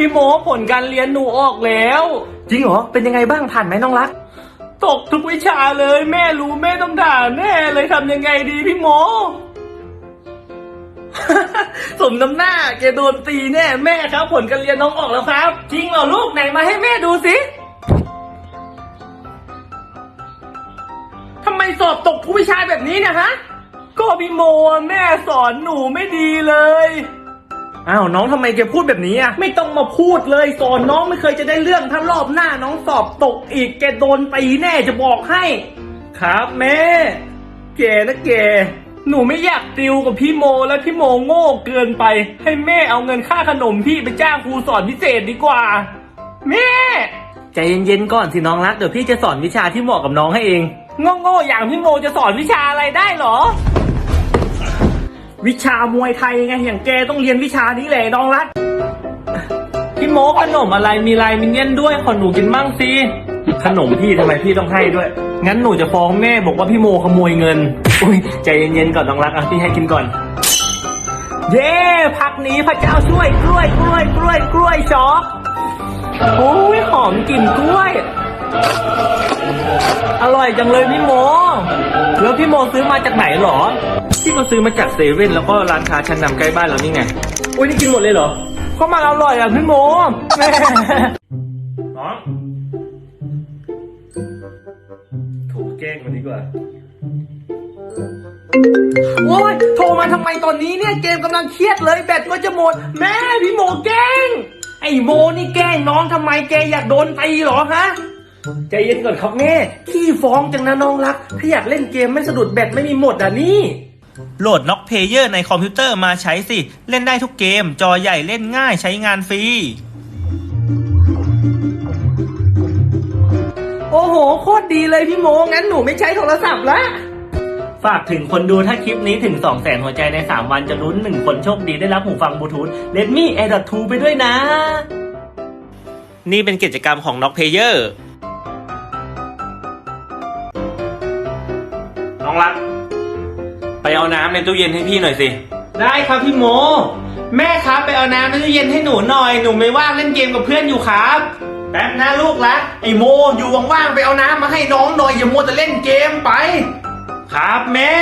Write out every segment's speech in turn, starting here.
พี่โมผลการเรียนหนูออกแล้ว จริงเหรอ เป็นยังไงบ้างผ่านไหมน้องรัก ตกทุกวิชาเลย แม่รู้แม่ต้องด่าแน่เลยทำยังไงดีพี่โม สมน้ำหน้าแกโดนตีแน่แม่ครับ ผลการเรียนน้องออกแล้วครับ จริงเหรอลูกไหนมาให้แม่ดูสิทำไมสอบตกทุกวิชาแบบนี้เนี่ยฮะก็พี่โมอะแม่สอนหนูไม่ดีเลย อ้าวน้องทำไมแกพูดแบบนี้อะไม่ต้องมาพูดเลยสอนน้องไม่เคยจะได้เรื่องถ้ารอบหน้าน้องสอบตกอีกแกโดนตีแน่จะบอกให้ ครับแม่แกนะแกหนูไม่อยากติวกับพี่โมแล้วพี่โมโง่เกินไป ให้แม่เอาเงินค่าขนมพี่ไปจ้างครูสอนพิเศษดีกว่า แม่ ใจเย็นๆก่อนสิน้องรักเดี๋ยวพี่จะสอนวิชาที่เหมาะกับน้องให้เองโง่ๆอย่างพี่โมจะสอนวิชาอะไรได้หรอ วิชามวยไทยไงอย่างแกต้องเรียนวิชานี้แหละน้องรักพี่โมขนมอะไรมีลายมินเนี่ยนด้วยขอหนูกินบ้างสิขนมพี่ทำไมพี่ต้องให้ด้วย งั้นหนูจะฟ้องแม่บอกว่าพี่โมขโมยเงิน อุ้ยใจเย็นๆก่อนน้องรักอะพี่ให้กินก่อน เย้พักนี้พระเจ้าช่วยกล้วยกล้วยกล้วยกล้วยช็อกโอ้ยหอมกลิ่นกล้วย อร่อยจังเลยพี่โม แล้วพี่โมซื้อมาจากไหนหรอ พี่ก็ซื้อมาจากเซเว่นแล้วก็ร้านค้าชั้นนำใกล้บ้านเรานี่ไง อุ้ยนี่กินหมดเลยเหรอก็มันอร่อยอะพี่โมแม่น้องโถแกล้งมันดีกว่า โอ้ยโทรมาทำไมตอนนี้เนี่ยเกมกำลังเครียดเลยแบตก็จะหมด แม่พี่โมแกล้ง ไอ้โมนี่แกล้งน้องทำไมแกอยากโดนตีเหรอฮะ ใจเย็นก่อนครับแม่ขี้ฟ้องจังนะน้องรัก ถ้าอยากเล่นเกมไม่สะดุดแบตไม่มีหมดอะนี่ โหลดน็อกเพเยอร์ในคอมพิวเตอร์มาใช้สิ เล่นได้ทุกเกม จอใหญ่เล่นง่ายใช้งานฟรี โอ้โห โคตรดีเลยพี่โม งั้นหนูไม่ใช้โทรศัพท์ละ ฝากถึงคนดูถ้าคลิปนี้ถึง 2 0 0แสนหัวใจใน 3 วันจะลุ้น 1 คนโชคดีได้รับหูฟังบลูทูธ Redmi Air 2 ไปด้วยนะ นี่เป็นกิจกรรมของน็อกเพเยอร์ รัก ไปเอาน้ำในตู้เย็นให้พี่หน่อยสิ ได้ครับพี่โม แม่ครับไปเอาน้ำในตู้เย็นให้หนูหน่อย หนูไม่ว่างเล่นเกมกับเพื่อนอยู่ครับแป๊บนะลูกละไอโมอยู่ว่างๆไปเอาน้ำมาให้น้องหน่อยอย่ามัวแต่เล่นเกมไป ครับแม่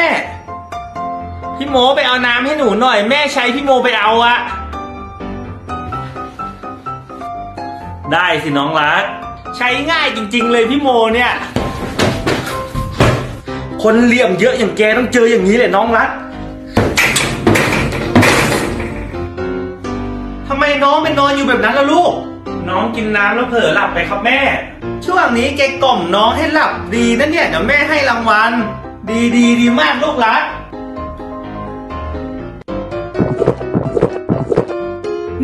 พี่โมไปเอาน้ำให้หนูหน่อย แม่ใช้พี่โมไปเอาอะได้สิน้องรัก ใช้ง่ายจริง ๆ เลยพี่โมเนี่ย คนเหลี่ยมเยอะอย่างแกต้องเจออย่างนี้แหละน้องรักทำไมน้องไปนอนอยู่แบบนั้นล่ะลูก น้องกินน้ำแล้วเผลอหลับไปครับแม่ ช่วงนี้แกกล่อมน้องให้หลับดีนะเนี่ยเดี๋ยวแม่ให้รางวัล ดีดีดีมากลูกรัก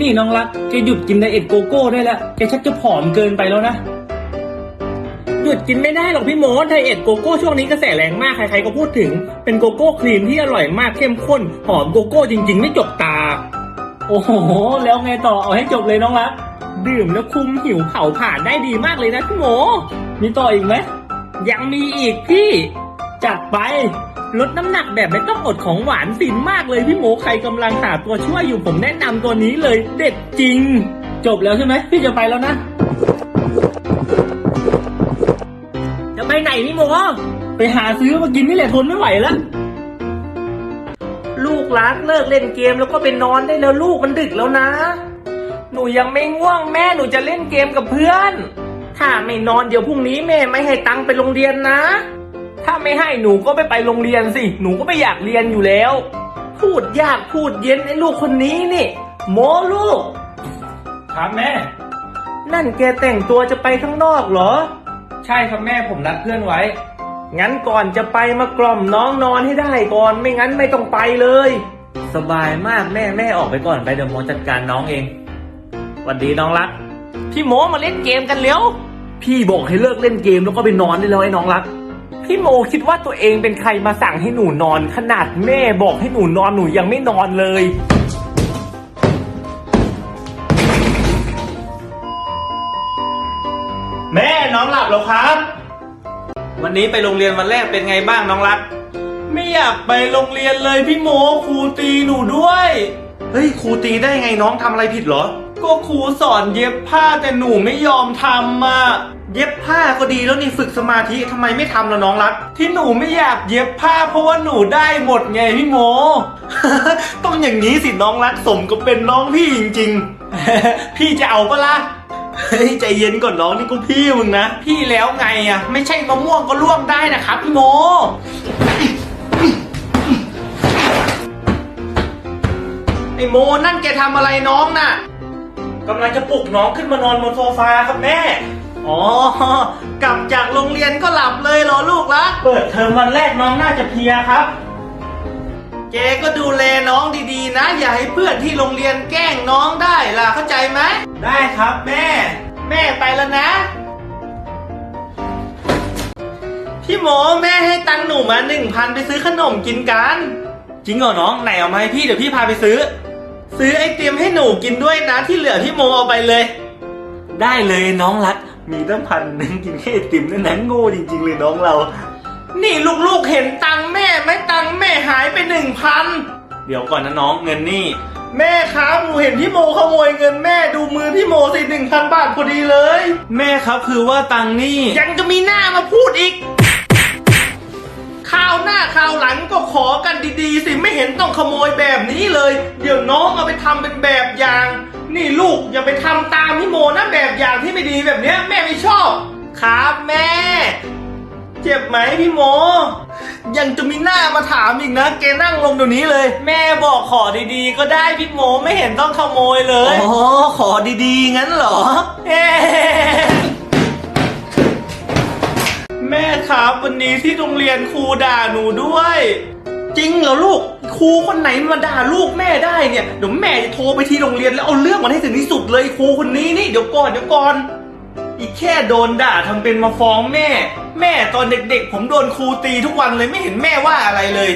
นี่น้องรักแกหยุดกินไดเอทโกโก้ได้แล้วแกชักจะผอมเกินไปแล้วนะ หยุดกินไม่ได้หรอกพี่โมไดเอทโกโก้ช่วงนี้กระแสแรงมาก ใครๆก็พูดถึง เป็นโกโก้ครีมที่อร่อยมากเข้มข้น หอมโกโก้จริง ๆ ไม่จบตา โอ้โห แล้วไงต่อเอาให้จบเลยน้องรักดื่มแล้วคุมหิวเผาผ่านได้ดีมากเลยนะพี่โมมีต่ออีกไหมยังมีอีกพี่ จัดไปลดน้ำหนักแบบไม่ต้องอดของหวานฟินมากเลยพี่โมใครกำลังหาตัวช่วยอยู่ผมแนะนำตัวนี้เลยเด็ดจริง จบแล้วใช่ไหมพี่จะไปแล้วนะ จะไปไหนพี่โมไปหาซื้อมากินนี่แหละทนไม่ไหวแล้ว ลูกรักเลิกเล่นเกมแล้วก็ไปนอนได้แล้วลูกมันดึกแล้วนะ หนูยังไม่ง่วงแม่หนูจะเล่นเกมกับเพื่อน ถ้าไม่นอนเดี๋ยวพรุ่งนี้แม่ไม่ให้ตังค์ไปโรงเรียนนะ ถ้าไม่ให้หนูก็ไม่ไปโรงเรียนสิ หนูก็ไม่อยากเรียนอยู่แล้ว พูดยากพูดเย็นไอ้ลูกคนนี้นี่โมลูก ครับแม่ นั่นแกแต่งตัวจะไปข้างนอกเหรอ ใช่ครับแม่ผมนัดเพื่อนไว้ งั้นก่อนจะไปมากล่อมน้องนอนให้ได้ก่อน ไม่งั้นไม่ต้องไปเลย สบายมากแม่แม่ออกไปก่อนไปเดี๋ยวโมจัดการน้องเองหวันดีน้องรัก พี่โมมาเล่นเกมกันเร็ว พี่บอกให้เลิกเล่นเกมแล้วก็ไปนอนได้แล้วไอ้น้องรัก พี่โมคิดว่าตัวเองเป็นใครมาสั่งให้หนูนอน ขนาดแม่บอกให้หนูนอนหนูยังไม่นอนเลย แม่น้องหลับแล้วครับ วันนี้ไปโรงเรียนวันแรกเป็นไงบ้างน้องรัก ไม่อยากไปโรงเรียนเลยพี่โมครูตีหนูด้วย เฮ้ยครูตีได้ไงน้องทำอะไรผิดเหรอ ก็ครูสอนเย็บผ้าแต่หนูไม่ยอมทำอะ เย็บผ้าก็ดีแล้วนี่ฝึกสมาธิทำไมไม่ทำล่ะน้องรัก ที่หนูไม่อยากเย็บผ้าเพราะว่าหนูได้หมดไงพี่โม ต้องอย่างนี้สิน้องรักสมก็เป็นน้องพี่จริงๆ พี่จะเอาปะล่ะ เฮ้ยใจเย็นก่อนน้องนี่ก็พี่มึงนะ พี่แล้วไงอะ ไม่ใช่มะม่วงก็ล่วงได้นะครับพี่โม ไอโมนั่นแกทำอะไรน้องน่ะกำลังจะปลุกน้องขึ้นมานอนบนโซฟาครับแม่ อ๋อ กลับจากโรงเรียนก็หลับเลยเหรอลูกละเปิดเทอมวันแรกน้องน่าจะเพลียครับ แกก็ดูแลน้องดีๆ นะ อย่าให้เพื่อนที่โรงเรียนแกล้งน้องได้ล่ะเข้าใจไหม ได้ครับแม่ แม่ไปแล้วนะ พี่หมอแม่ให้ตังค์หนูมาหนึ่งพันไปซื้อขนมกินกัน จริงเหรอน้องไหนเอามาให้พี่เดี๋ยวพี่พาไปซื้อ ซื้อไอติมให้หนูกินด้วยนะที่เหลือพี่โมเอาไปเลย ได้เลยน้องรัก มีตั้งพันหนึ่งกินแค่ไอติมนั่นนะโง่จริง ๆ เลยน้องเรา นี่ลูกๆเห็นตังค์แม่ไหมตังค์แม่ หายไปหนึ่งพันเดี๋ยวก่อนนะน้องเงินนี่ แม่ครับหนูเห็นพี่โมขโมยเงินแม่ดูมือพี่โมสิหนึ่งพันบาทพอดีเลย แม่ครับคือว่าตังค์นี่ ยังจะมีหน้ามาพูดอีกข้าวหน้าข้าวหลังก็ขอกันดีๆ สิไม่เห็นต้องขโมยแบบนี้เลย เดี๋ยวน้องเอาไปทำเป็นแบบอย่าง นี่ลูกอย่าไปทำตามพี่โมนะแบบอย่างที่ไม่ดีแบบเนี้ยแม่ไม่ชอบ ครับแม่ เจ็บไหมพี่โมยังจะมีหน้ามาถามอีกนะแกนั่งลงเดี๋ยวนี้เลย แม่บอกขอดีๆ ก็ได้พี่โมไม่เห็นต้องขโมยเลย อ๋อขอดีๆ งั้นเหรอ เอ๊ะแม่ครับวันนี้ที่โรงเรียนครูด่าหนูด้วย จริงเหรอลูกครูคนไหนมาด่าลูกแม่ได้เนี่ยเดี๋ยวแม่จะโทรไปที่โรงเรียนแล้วเอาเรื่องมันให้ถึงที่สุดเลยครูคนนี้นี่เดี๋ยวก่อนเดี๋ยวก่อน อีกแค่โดนด่าทำเป็นมาฟ้องแม่ แม่ตอนเด็กๆ ผมโดนครูตีทุกวันเลยไม่เห็นแม่ว่าอะไรเลย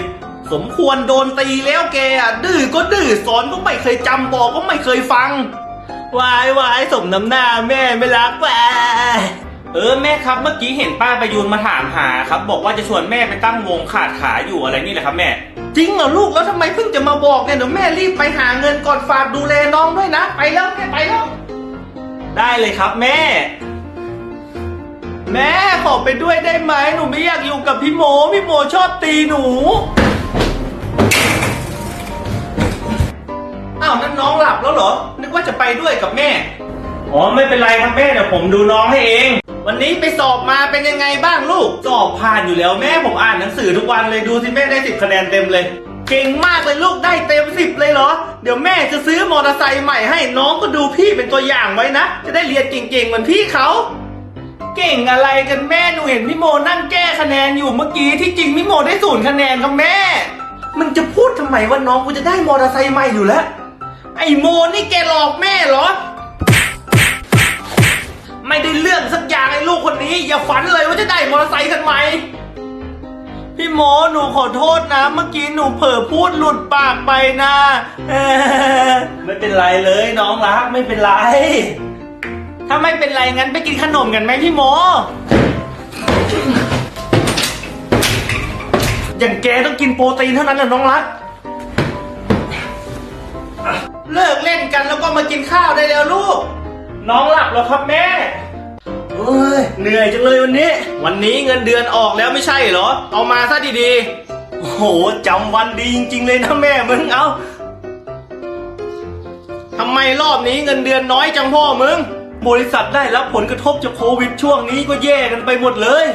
สมควรโดนตีแล้วแกอะดื้อก็ดื้อสอนก็ไม่เคยจำบอกก็ไม่เคยฟังวายวายสมน้ำหน้าแม่ไม่รักแหวเออแม่ครับเมื่อกี้เห็นป้าประยูนมาถามหาครับ บอกว่าจะชวนแม่ไปตั้งวงขาดขาอยู่อะไรนี่แหละครับแม่ จริงเหรอลูกแล้วทำไมเพิ่งจะมาบอกเนี่ยเดี๋ยวแม่รีบไปหาเงินก่อนฝากดูแลน้องด้วยนะ ไปแล้วแม่ไปแล้ว ได้เลยครับแม่ แม่ขอไปด้วยได้ไหมหนูไม่อยากอยู่กับพี่โม พี่โมชอบตีหนู อ้าวนั่นน้องหลับแล้วเหรอ นึกว่าจะไปด้วยกับแม่ อ๋อไม่เป็นไรครับแม่เดี๋ยวผมดูน้องให้เอง วันนี้ไปสอบมาเป็นยังไงบ้างลูก สอบผ่านอยู่แล้วแม่ผมอ่านหนังสือทุกวันเลยดูสิแม่ได้สิบคะแนนเต็มเลย เก่งมากเลยลูกได้เต็มสิบเลยเหรอ เดี๋ยวแม่จะซื้อมอเตอร์ไซค์ใหม่ให้น้องก็ดูพี่เป็นตัวอย่างไว้นะ จะได้เรียนเก่งๆเหมือนพี่เขา เก่งอะไรกันแม่หนูเห็นพี่โมนั่งแก้คะแนนอยู่เมื่อกี้ที่จริงพี่โมได้ศูนย์คะแนนครับแม่มึงจะพูดทำไมว่าน้องกูจะได้มอเตอร์ไซค์ใหม่อยู่แล้ว ไอ้โมนี่แกหลอกแม่เหรอ ไม่ได้เรื่องสักอย่างไอ้ลูกคนนี้ อย่าฝันเลยว่าจะได้มอเตอร์ไซค์คันใหม่พี่โมหนูขอโทษนะ เมื่อกี้หนูเผลอพูดหลุดปากไปนะเออไม่เป็นไรเลยน้องรักไม่เป็นไร ถ้าไม่เป็นไรงั้นไปกินขนมกันไหมพี่โม อย่างแกต้องกินโปรตีนเท่านั้นแหละน้องรัก เลิกเล่นกันแล้วก็มากินข้าวได้แล้วลูก น้องหลับแล้วครับแม่เฮ้ยเหนื่อยจังเลยวันนี้ วันนี้เงินเดือนออกแล้วไม่ใช่เหรอ เอามาซะดีๆ โอ้โหจำวันดีจริง ๆ เลยนะแม่มึงเอาทำไมรอบนี้เงินเดือนน้อยจังพ่อมึง บริษัทได้รับผลกระทบจากโควิดช่วงนี้ก็แย่กันไปหมดเลย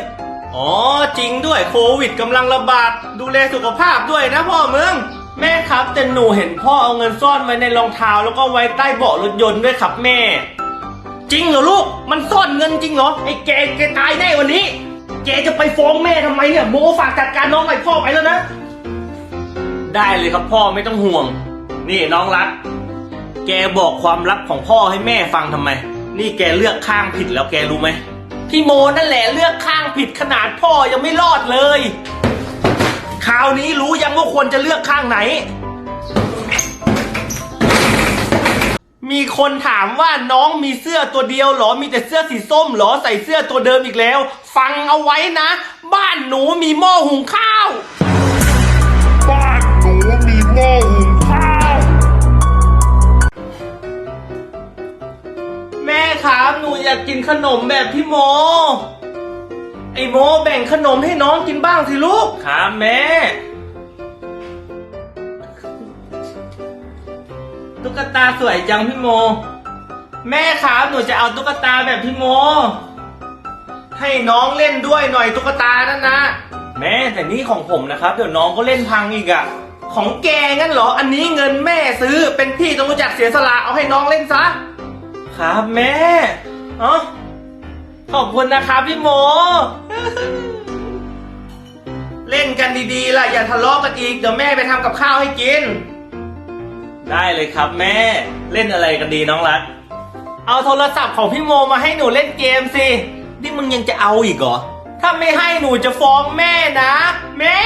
อ๋อจริงด้วยโควิดกำลังระบาด ดูแลสุขภาพด้วยนะพ่อมึงแม่ครับแต่หนูเห็นพ่อเอาเงินซ่อนไว้ในรองเท้าแล้วก็ไว้ใต้เบาะรถยนต์ด้วยครับแม่ จริงเหรอลูก มันซ่อนเงินจริงเหรอไอ้แกแกตายแน่วันนี้แกจะไปฟ้องแม่ทำไมเนี่ยโมฝากจัดการน้องหน่อยพ่อไปแล้วนะ ได้เลยครับพ่อไม่ต้องห่วง นี่น้องรัก แกบอกความลับของพ่อให้แม่ฟังทำไม นี่แกเลือกข้างผิดแล้วแกรู้ไหม พี่โมนั่นแหละเลือกข้างผิดขนาดพ่อยังไม่รอดเลย คราวนี้รู้ยังว่าควรจะเลือกข้างไหน มีคนถามว่าน้องมีเสื้อตัวเดียวเหรอ มีแต่เสื้อสีส้มเหรอ ใส่เสื้อตัวเดิมอีกแล้ว ฟังเอาไว้นะ บ้านหนูมีหม้อหุงข้าว กกินขนมแบบพี่โม ไอโมแบ่งขนมให้น้องกินบ้างสิลูกครับแม่ ตุ๊กตาสวยจังพี่โม แม่ครับหนูจะเอาตุ๊กตาแบบพี่โม ให้น้องเล่นด้วยหน่อยตุ๊กตานั่นนะ แม่แต่นี่ของผมนะครับ เดี๋ยวน้องก็เล่นพังอีกอะของแกงั้นเหรอ อันนี้เงินแม่ซื้อเป็นพี่ต้องรู้จักเสียสละเอาให้น้องเล่นซะ ครับแม่เอ๋อขอบคุณนะครับพี่โม เล่นกันดีๆล่ะ อย่าทะเลาะกันอีก เดี๋ยวแม่ไปทำกับข้าวให้กิน ได้เลยครับแม่ เล่นอะไรกันดีน้องรัก เอาโทรศัพท์ของพี่โมมาให้หนูเล่นเกมสิ นี่มึงยังจะเอาอีกเหรอ ถ้าไม่ให้หนูจะฟ้องแม่นะ แม่